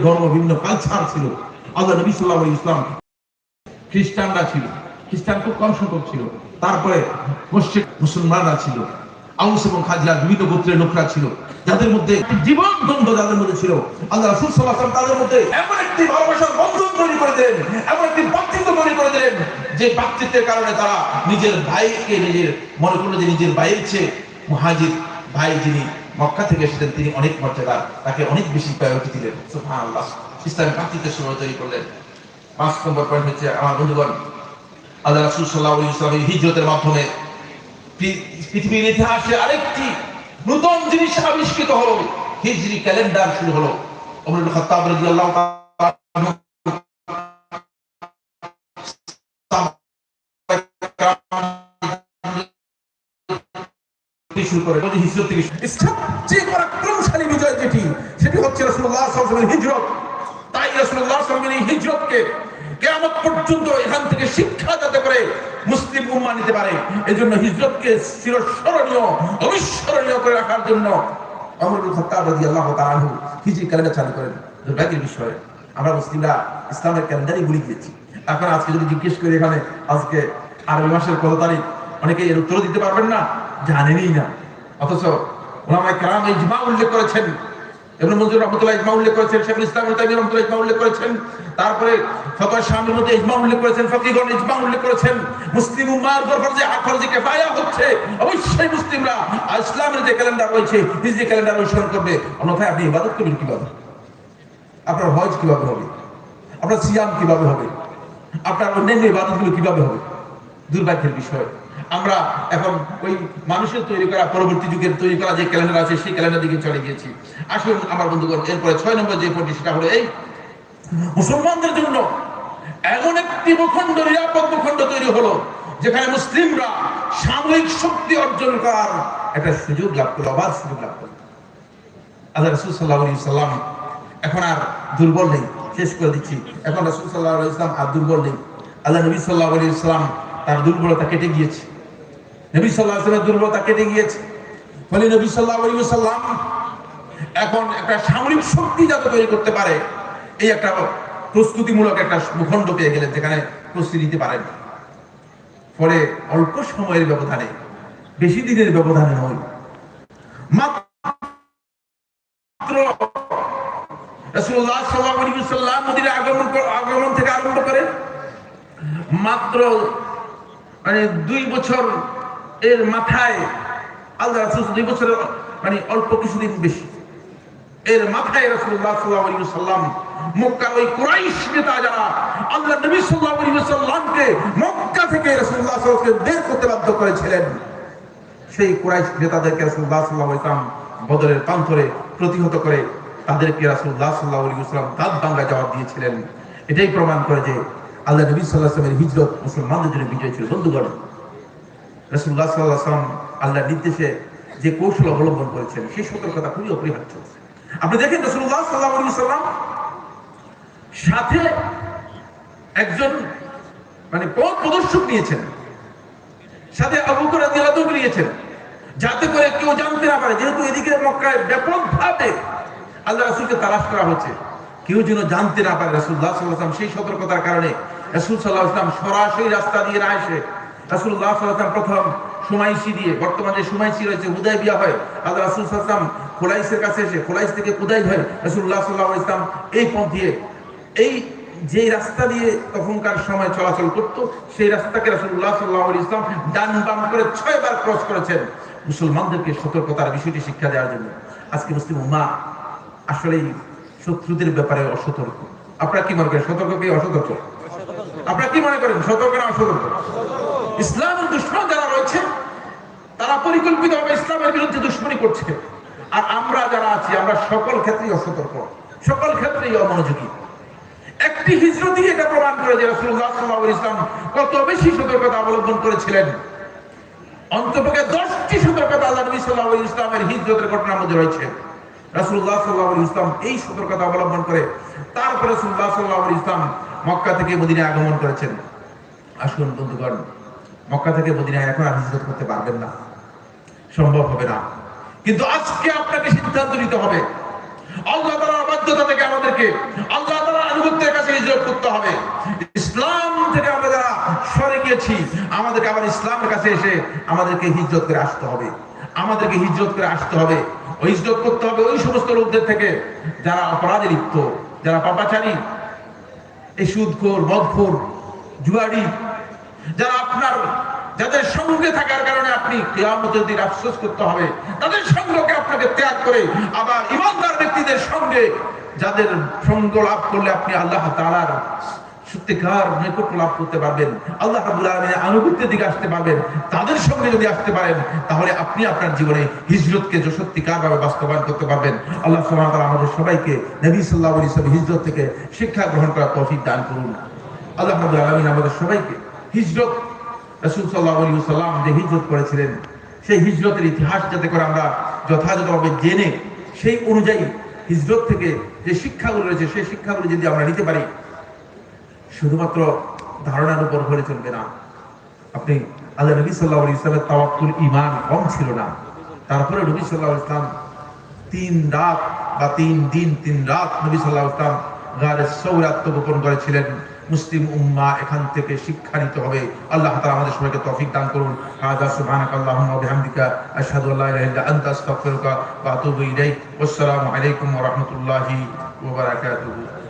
ধর্ম বিভিন্ন কালচার ছিল। আল্লাহ নবী সাল্লাহ ইসলাম খ্রিস্টানরা ছিল। খ্রিস্টান খুব কম সংখ্যক ছিল। তারপরে মুসলিম মুসলমানরা ছিল। আউস এবং খাজরা বিভিন্ন গোত্রের লোকরা ছিল। যাদের মধ্যে জীবন দ্বন্দ্ব যাদের মধ্যে ছিল, আল্লাহ রাসূল সাল্লাল্লাহু আলাইহি তাদের মধ্যে এমন একটি ভালোবাসার বন্ধন তৈরি করে দিলেন, এমন একটি ভ্রাতৃত্ব তৈরি করে দিলেন যে ভ্রাতৃত্বের কারণে তারা নিজের ভাইকে, নিজের মনে করল যে নিজের ভাইয়ের চেয়ে মুহাজির ভাই যিনি মক্কা থেকে এসেছেন, তিনি অনেক মর্যাদা, তাকে অনেক বেশি প্রায়োরিটি দিলেন। সুবহানাল্লাহ। ইসলামের ভ্রাতৃত্বের সময় তৈরি করলেন। পাঁচ নম্বর পয়েন্ট হচ্ছে আমার বন্ধুগণ আল্লাহ রাসূল সাল্লাল্লাহু আলাইহি ওয়াসাল্লামের হিজরতের মাধ্যমে পৃথিবীর ইতিহাসে আরেকটি নতুন জিনিস আবিষ্কৃত হলো। হিজরি ক্যালেন্ডার শুরু হলো। ওমর ইবনে খাত্তাব রাদিয়াল্লাহু তাআলা করে বলি হিজরত থেকে সবচেয়ে পরাক্রমশালী বিজয় যেটি, সেটি হচ্ছে সাল্লাল্লাহু হিজরত। তাই সাল্লাল্লাহু এই হিজরতকে পর্যন্ত এখান থেকে শিক্ষা যাতে করে মুসলিম উম্মাহ নিতে পারে, এজন্য হিজরতকে চিরস্মরণীয়, অবিস্মরণীয় করে রাখার জন্য তাআলা আনহু হিজরি ক্যালেন্ডার চালু করেন। আমরা মুসলিমরা ইসলামের ক্যালেন্ডারই এখন আজকে যদি জিজ্ঞেস করি এখানে, আজকে আরবি মাসের কত তারিখ অনেকে এর উত্তর দিতে পারবেন না, জানেনই না। অথচ ওলামায়ে কেরাম ইজমা উল্লেখ করেছেন। ইবনে মনজুর রহমাতুল্লাহ ইজমা উল্লেখ করেছেন, শেখুল ইসলাম তাইমিয়া রহমাতুল্লাহ ইজমা উল্লেখ করেছেন, তারপরে ফতোয়া শামির মধ্যে ইজমা উল্লেখ করেছেন, ফকিহগণ ইজমা উল্লেখ করেছেন, মুসলিম উম্মাহর উপর ফরজে ফরজে কিফায়া হচ্ছে। অবশ্যই মুসলিমরা ইসলামের যে ক্যালেন্ডার রয়েছে হিজরি ক্যালেন্ডার অনুসরণ করবে। অন্যথায় আপনি ইবাদত করবেন কীভাবে? আপনার হজ কীভাবে হবে? আপনার সিয়াম কীভাবে হবে? আপনার অন্যান্য ইবাদতগুলো কীভাবে হবে? দুর্ভাগ্যের বিষয়। আমরা এখন ওই মানুষের তৈরি করা, পরবর্তী যুগের তৈরি করা যে ক্যালেন্ডার আছে, সেই ক্যালেন্ডার দিকে চলে গিয়েছি। আসুন আমার বন্ধুগণ, এরপরে ছয় নম্বর যে পয়েন্টটি সেটা হলো এই। মুসলমানদের জন্য এমন একটি ভূখণ্ড, নিরাপদ ভূখণ্ড তৈরি হলো, যেখানে মুসলিমরা সামরিক শক্তি অর্জন করার একটা সুযোগ লাভ করল আবার সুযোগ লাভ করল। আল্লাহ রসুল সাল্লাহ সাল্লাম এখন আর দুর্বল নেই, শেষ করে দিচ্ছি। এখন রসুল সাল্লাহ ইসলাম আর দুর্বল নেই। আল্লাহ নবী সাল্লাহ আলী তার দুর্বলতা কেটে গিয়েছে। নবী সাল্লাহ দুর্বলতা কেটে গিয়েছে। ফলে নবী সাল্লাহ সাল্লাম এখন একটা সামরিক শক্তি যাতে তৈরি করতে পারে, এই একটা প্রস্তুতিমূলক একটা ভূখণ্ড পেয়ে গেলেন যেখানে প্রস্তুতি নিতে পারেন ফলে অল্প সময়ের ব্যবধানে, বেশি দিনের ব্যবধানে নয়। মাত্র আগমন আগমন থেকে আরম্ভ করে মাত্র মানে দুই বছর এর মাথায়, আল্লাহ রাসূল দুই বছরের মানে অল্প কিছুদিন বেশি। এর মাথায় রাসূলুল্লাহ সাল্লাল্লাহু আলাইহি ওয়াসাল্লাম মক্কার ওই কুরাইশ নেতা যারা, আল্লাহ নবী সাল্লাল্লাহু আলাইহি ওয়াসাল্লামকে মক্কা থেকে আলাইহি ওয়াসাল্লামকে বের করতে বাধ্য করেছিলেন। সেই কুরাইশ নেতাদেরকে রাসূলুল্লাহ সাল্লাল্লাহু আলাইহি ওয়াসাল্লাম বদরের প্রান্তরে প্রতিহত করে তাদেরকে রাসূলুল্লাহ সাল্লাল্লাহু আলাইহি ওয়াসাল্লাম দাঁত ভাঙ্গা জবাব দিয়েছিলেন। এটাই প্রমাণ করে যে আল্লাহ নবী সাল্লাল্লাহু আলাইহি হিজরত মুসলমানদের জন্য বিজয় ছিল। বন্ধুগণ, রাসূলুল্লাহ সাল্লাল্লাহু আলাইহি আল্লাহর নির্দেশে যে কৌশল অবলম্বন করেছেন, সেই সতর্কতা খুবই অপরিহার্য আপনি দেখেন রাসূলুল্লাহ সাল্লাল্লাহু আলাইহি ওয়াসাল্লাম সাথে একজন মানে পথ প্রদর্শক নিয়েছেন। সাথে আবু বকর রাদিয়াল্লাহু নিয়েছেন। যাতে করে কেউ জানতে না পারে, যেহেতু এদিকে মক্কায় ব্যাপকভাবে আল্লাহ রাসূলকে তালাশ করা হচ্ছে, কেউ যেন জানতে না পারে রাসূলুল্লাহ সাল্লাল্লাহু আলাইহি সেই সতর্কতার কারণে রাসূল সাল্লাল্লাহু আলাইহি সরাসরি রাস্তা দিয়ে না এসে রাসূলুল্লাহ সাল্লাল্লাহু প্রথম সুমাইসি দিয়ে, বর্তমানে যে সুমাইসি রয়েছে হুদায়বিয়া হয়, আল্লাহ রাসূল আলাইহি খোলাইসের কাছে এসে খোলাইস থেকে কুদাই হয় রাসূলুল্লাহ সাল্লাল্লাহু আলাইহি এই পথ দিয়ে, এই যে রাস্তা দিয়ে তখনকার সময় চলাচল করত, সেই রাস্তাকে রাসূলুল্লাহ সাল্লাল্লাহু আলাইহি ওয়াসাল্লাম ডান বাম করে ছয়বার ক্রস করেছেন মুসলমানদেরকে সতর্কতার বিষয়টি শিক্ষা দেওয়ার জন্য। আজকে মুসলিম উম্মাহ আসলেই শত্রুদের ব্যাপারে অসতর্ক। আপনারা কি মনে করেন, সতর্ক কি অসতর্ক? আপনারা কি মনে করেন? সতর্ক না অসতর্ক? ইসলামের দুশ্মন যারা রয়েছে, তারা পরিকল্পিতভাবে ইসলামের বিরুদ্ধে দুশ্মনী করছে। আর আমরা যারা আছি, আমরা সকল ক্ষেত্রেই অসতর্ক। সকল ক্ষেত্রেই অমনোযোগী। একটি হিজরতই এটা প্রমাণ করে যে আলাইহি ইসলাম কত বেশি সতর্কতা অবলম্বন করেছিলেন। অন্তপক্ষে দশটি সতর্কতা আল্লাহ নবী আলাইহি ইসলামের হিজরতের ঘটনার মধ্যে রয়েছে। রাসূলুল্লাহ আলাইহি ইসলাম এই সতর্কতা অবলম্বন করে, তারপরে রাসূলুল্লাহ সাল্লাল্লাহু আলাইহি ইসলাম মক্কা থেকে মদিনায় আগমন করেছেন। আসুন বন্ধুগণ, মক্কা থেকে মদিনায় এখন আর হিজরত করতে পারবেন না। সম্ভব হবে না। কিন্তু আজকে আপনাকে সিদ্ধান্ত নিতে হবে। আল্লাহ তাআলার বাধ্যতা থেকে আমাদেরকে, আল্লাহ তাআলার আনুগত্যের কাছে হিজরত করতে হবে। ইসলাম থেকে আমরা যারা সরে গিয়েছি, আমাদেরকে আবার ইসলামের কাছে এসে আমাদেরকে হিজরত করে আসতে হবে। আমাদেরকে হিজরত করে আসতে হবে। হিজরত করতে হবে ওই সমস্ত লোকদের থেকে যারা অপরাধে লিপ্ত, যারা পাপাচারী এই সুদখোর, মদখোর জুয়ারি যারা আপনার, যাদের সঙ্গে থাকার কারণে আপনি কেয়ামতের দিন আফসোস করতে হবে, তাদের সঙ্গকে আপনাকে ত্যাগ করে আবার ইমানদার ব্যক্তিদের সঙ্গে যাদের সঙ্গ লাভ করলে আপনি আল্লাহ তাআলার সত্যিকার নৈকট্য লাভ করতে পারবেন, আল্লাহ আনুগত্যের দিকে আসতে পারবেন, তাদের সঙ্গে যদি আসতে পারেন, তাহলে আপনি আপনার জীবনে হিজরতকে যে সত্যিকার ভাবে বাস্তবায়ন করতে পারবেন। আল্লাহ আমাদের সবাইকে নবী সাল্লাল্লাহু আলাইহি ওয়াসাল্লাম হিজরত থেকে শিক্ষা গ্রহণ করার তৌফিক দান করুন। আল্লাহ আলামিন আমাদের সবাইকে হিজরত, রাসূল সাল্লাল্লাহু আলাইহি ওয়াসাল্লাম যে হিজরত করেছিলেন, সেই হিজরতের ইতিহাস যাতে করে আমরা যথাযথভাবে জেনে, সেই অনুযায়ী হিজরত থেকে যে শিক্ষাগুলো রয়েছে, সেই শিক্ষাগুলো যদি আমরা নিতে পারি শুধুমাত্র ধারণার উপর হলে চলবে না। আপনি আল্লাহ নবী সাল্লাহ ইসলামের তাওয়াক্কুল ইমান কম ছিল না। তারপরে নবী সাল্লাহ ইসলাম তিন রাত বা তিন দিন, তিন রাত নবী সাল্লাহ ইসলাম গারে সৌর আত্মগোপন করেছিলেন। মুসলিম উম্মা এখান থেকে শিক্ষা নিতে হবে। আল্লাহ তাআলা আমাদের সবাইকে তৌফিক দান করুন। হাযা সুবহানাকা আল্লাহুম্মা ওয়া বিহামদিকা ইল্লা আস্তাগফিরুকা ওয়া আতুবু ইলাইক। ওয়াসসালামু আলাইকুম ওয়া রাহমাতুল্লাহি ওয়া বারাকাতুহু।